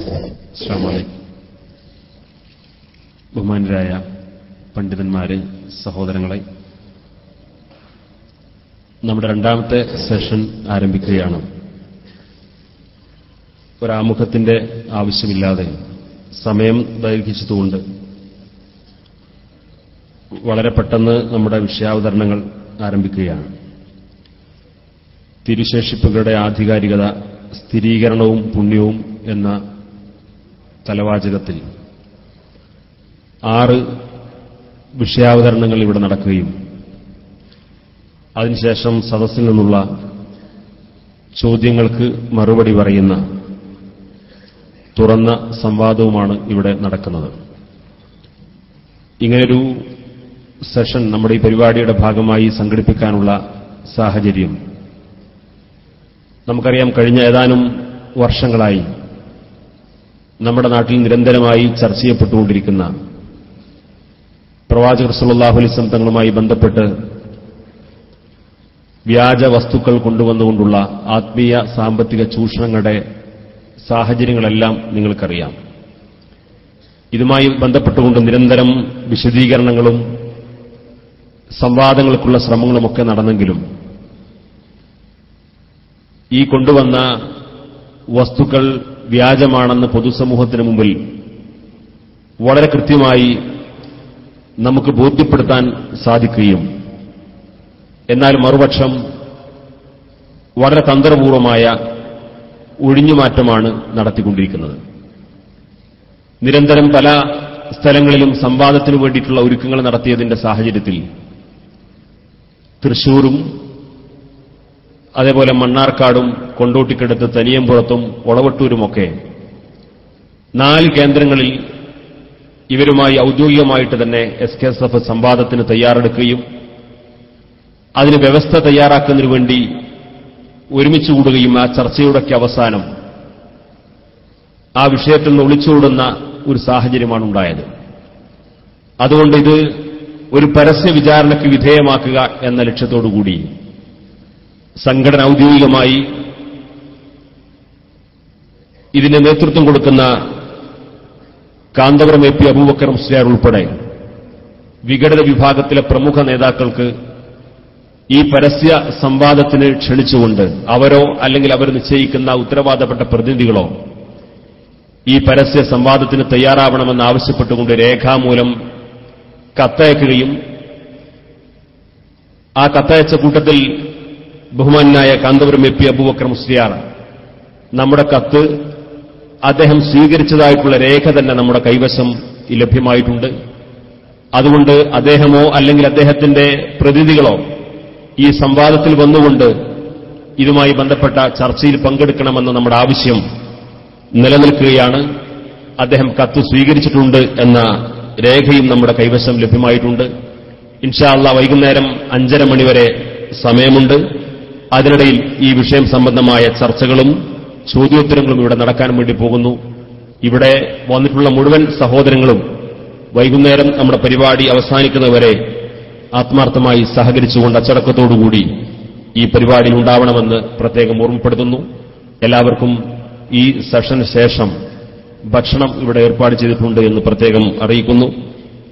അലൈക്കും. ബഹുമാനരായ പണ്ഡിതന്മാരെ സഹോദരങ്ങളെ നമ്മുടെ രണ്ടാമത്തെ സെഷൻ ആരംഭിക്കുകയാണ്. ഒരാമുഖത്തിന്റെ ആവശ്യമില്ലാതെ സമയം ദൈർഘിച്ചതുകൊണ്ട് വളരെ പെട്ടെന്ന് നമ്മുടെ വിഷയാവതരണങ്ങൾ ആരംഭിക്കുകയാണ്. തിരുശേഷിപ്പുകളുടെ ആധികാരികത സ്ഥിരീകരണവും പുണ്യവും എന്ന തലവാചകത്തിൽ. ആറ് വിഷയാവതരണങ്ങൾ ഇവിടെ നടക്കുകയും അതിനുശേഷം സദസ്സിൽ നിന്നുള്ള ചോദ്യങ്ങൾക്ക് മറുപടി പറയുന്ന തുറന്ന സംവാദവുമാണ് ഇവിടെ നടക്കുന്നത്. ഇങ്ങനൊരു സെഷൻ നമ്മുടെ ഈ പരിപാടിയുടെ ഭാഗമായി സംഘടിപ്പിക്കാനുള്ള സാഹചര്യം. നമുക്കറിയാം കഴിഞ്ഞ ഏതാനും വർഷങ്ങളായി നമ്മുടെ നാട്ടിൽ നിരന്തരമായി ചർച്ച ചെയ്യപ്പെട്ടുകൊണ്ടിരിക്കുന്ന പ്രവാചകർ സുല്ലാഹു അലിസ്ലം തങ്ങളുമായി ബന്ധപ്പെട്ട് വ്യാജ വസ്തുക്കൾ കൊണ്ടുവന്നുകൊണ്ടുള്ള ആത്മീയ സാമ്പത്തിക ചൂഷണങ്ങളുടെ സാഹചര്യങ്ങളെല്ലാം നിങ്ങൾക്കറിയാം. ഇതുമായി ബന്ധപ്പെട്ടുകൊണ്ട് നിരന്തരം വിശദീകരണങ്ങളും സംവാദങ്ങൾക്കുള്ള ശ്രമങ്ങളുമൊക്കെ നടന്നെങ്കിലും ഈ കൊണ്ടുവന്ന വസ്തുക്കൾ വ്യാജമാണെന്ന് പൊതുസമൂഹത്തിന് മുമ്പിൽ വളരെ കൃത്യമായി നമുക്ക് ബോധ്യപ്പെടുത്താൻ സാധിക്കുകയും എന്നാൽ മറുപക്ഷം വളരെ തന്ത്രപൂർവമായ ഒഴിഞ്ഞുമാറ്റമാണ് നടത്തിക്കൊണ്ടിരിക്കുന്നത്. നിരന്തരം പല സ്ഥലങ്ങളിലും സംവാദത്തിനു വേണ്ടിയിട്ടുള്ള ഒരുക്കങ്ങൾ നടത്തിയതിന്റെ സാഹചര്യത്തിൽ തൃശൂരും അതേപോലെ മണ്ണാർക്കാടും കൊണ്ടോട്ടിക്കടുത്ത് തനിയമ്പുറത്തും ഒളവട്ടൂരുമൊക്കെ. നാല് കേന്ദ്രങ്ങളിൽ ഇവരുമായി ഔദ്യോഗികമായിട്ട് തന്നെ എസ് കെ എസ് എഫ് സംവാദത്തിന് തയ്യാറെടുക്കുകയും അതിന് വ്യവസ്ഥ തയ്യാറാക്കുന്നതിനു വേണ്ടി ഒരുമിച്ച് കൂടുകയും ആ ചർച്ചയുടെയൊക്കെ അവസാനം ആ വിഷയത്തിൽ നിന്ന് ഒളിച്ചുകൂടുന്ന ഒരു സാഹചര്യമാണ് ഉണ്ടായത് അതുകൊണ്ട് ഇത് ഒരു പരസ്യ വിചാരണയ്ക്ക് വിധേയമാക്കുക എന്ന ലക്ഷ്യത്തോടുകൂടി. സംഘടന ഔദ്യോഗികമായി ഇതിന് നേതൃത്വം കൊടുക്കുന്ന കാന്തപുരം എ പി അബൂബക്കർ മുസ്ലിയാർ ഉൾപ്പെടെ വിഘടന വിഭാഗത്തിലെ പ്രമുഖ നേതാക്കൾക്ക് ഈ പരസ്യ സംവാദത്തിന് ക്ഷണിച്ചുകൊണ്ട് അവരോ അല്ലെങ്കിൽ അവർ നിശ്ചയിക്കുന്ന ഉത്തരവാദപ്പെട്ട പ്രതിനിധികളോ ഈ പരസ്യ സംവാദത്തിന് തയ്യാറാവണമെന്ന് ആവശ്യപ്പെട്ടുകൊണ്ട് രേഖാമൂലം കത്തയക്കുകയും ആ കത്തയച്ച കൂട്ടത്തിൽ ബഹുമാനായ കാന്തപുരം എ പി അബൂബക്കർ മുസ്ലിയാർ നമ്മുടെ കത്ത് അദ്ദേഹം സ്വീകരിച്ചതായിട്ടുള്ള രേഖ തന്നെ നമ്മുടെ കൈവശം ലഭ്യമായിട്ടുണ്ട്. അതുകൊണ്ട് അദ്ദേഹമോ അല്ലെങ്കിൽ അദ്ദേഹത്തിന്റെ പ്രതിനിധികളോ ഈ സംവാദത്തിൽ വന്നുകൊണ്ട് ഇതുമായി ബന്ധപ്പെട്ട ചർച്ചയിൽ പങ്കെടുക്കണമെന്ന നമ്മുടെ ആവശ്യം നിലനിൽക്കുകയാണ്. അദ്ദേഹം കത്ത് സ്വീകരിച്ചിട്ടുണ്ട് എന്ന രേഖയും നമ്മുടെ കൈവശം ലഭ്യമായിട്ടുണ്ട്. ഇൻഷാല്ല വൈകുന്നേരം അഞ്ചര മണിവരെ സമയമുണ്ട്. അതിനിടയിൽ ഈ വിഷയം സംബന്ധമായ ചർച്ചകളും ചോദ്യോത്തരങ്ങളും ഇവിടെ നടക്കാൻ വേണ്ടി പോകുന്നു. ഇവിടെ വന്നിട്ടുള്ള മുഴുവൻ സഹോദരങ്ങളും വൈകുന്നേരം നമ്മുടെ പരിപാടി അവസാനിക്കുന്നവരെ ആത്മാർത്ഥമായി സഹകരിച്ചുകൊണ്ട് അച്ചടക്കത്തോടുകൂടി ഈ പരിപാടി ഉണ്ടാവണമെന്ന് പ്രത്യേകം ഓർമ്മപ്പെടുത്തുന്നു. എല്ലാവർക്കും ഈ സെഷന് ശേഷം ഭക്ഷണം ഇവിടെ ഏർപ്പാട് ചെയ്തിട്ടുണ്ട് എന്ന് പ്രത്യേകം അറിയിക്കുന്നു.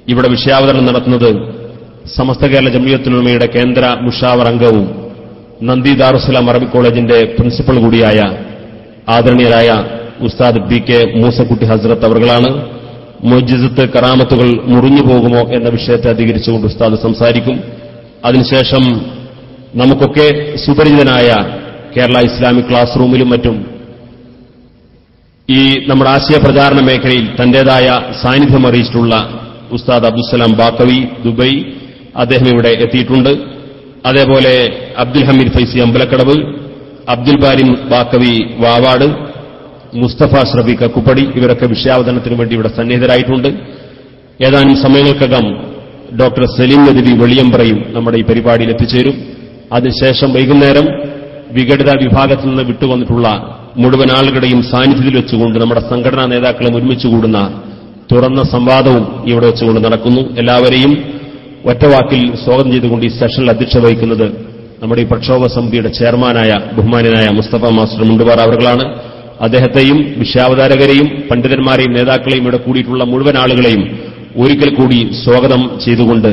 ഇവിടെ വിഷയാവതരണം നടത്തുന്നത് സമസ്ത കേരള ജമിയത്തുലമയുടെ കേന്ദ്ര മുഷാവർ അംഗവും നന്ദി ദാറുസലാം അറബി കോളേജിന്റെ പ്രിൻസിപ്പൽ കൂടിയായ ആദരണീയരായ ഉസ്താദ് ബി കെ മൂസക്കുട്ടി ഹസ്രത്ത് അവർകളാണ് മൊജിസത്ത് കറാമത്തുകൾ മുറിഞ്ഞു പോകുമോ എന്ന വിഷയത്തെ അധികരിച്ചുകൊണ്ട് ഉസ്താദ് സംസാരിക്കും. അതിനുശേഷം നമുക്കൊക്കെ സുപരിചിതനായ കേരള ഇസ്ലാമിക് ക്ലാസ് റൂമിലും മറ്റും ഈ നമ്മുടെ ആശയ പ്രചാരണ മേഖലയിൽ തന്റേതായ സാന്നിധ്യം അറിയിച്ചിട്ടുള്ള ഉസ്താദ് അബ്ദുസലാം ബാക്കവി ദുബൈ അദ്ദേഹം ഇവിടെ എത്തിയിട്ടുണ്ട്. അതേപോലെ അബ്ദുൽ ഹമീദ് ഫൈസി അമ്പലക്കടവ് അബ്ദുൽ ബാരി ബാക്കവി വാവാട് മുസ്തഫ ശ്രബി കക്കുപ്പടി ഇവരൊക്കെ വിഷയാവതരണത്തിനു വേണ്ടി ഇവിടെ സന്നിഹിതരായിട്ടുണ്ട്. ഏതാനും സമയങ്ങൾക്കകം ഡോക്ടർ സലീം നദവി വെളിയമ്പറയും നമ്മുടെ ഈ പരിപാടിയിൽ എത്തിച്ചേരും. അതിനുശേഷം വൈകുന്നേരം വിഘടിത വിഭാഗത്തിൽ നിന്ന് വിട്ടുവന്നിട്ടുള്ള മുഴുവൻ ആളുകളുടെയും സാന്നിധ്യത്തിൽ വെച്ചുകൊണ്ട് നമ്മുടെ സംഘടനാ നേതാക്കളും ഒരുമിച്ച് കൂടുന്ന തുറന്ന സംവാദവും ഇവിടെ വെച്ചുകൊണ്ട് നടക്കുന്നു. എല്ലാവരെയും ഒറ്റവാക്കിൽ സ്വാഗതം ചെയ്തുകൊണ്ട് ഈ സെഷനിൽ അധ്യക്ഷ വഹിക്കുന്നത് നമ്മുടെ ഈ പ്രക്ഷോഭ സമിതിയുടെ ചെയർമാനായ ബഹുമാനായ മുസ്തഫ മാസ്റ്റർ മുണ്ടുപാറ അവർകളാണ് അദ്ദേഹത്തെയും വിഷയാവതാരകരെയും പണ്ഡിതന്മാരെയും നേതാക്കളെയും ഇവിടെ കൂടിയിട്ടുള്ള മുഴുവൻ ആളുകളെയും ഒരിക്കൽ കൂടി സ്വാഗതം ചെയ്തുകൊണ്ട്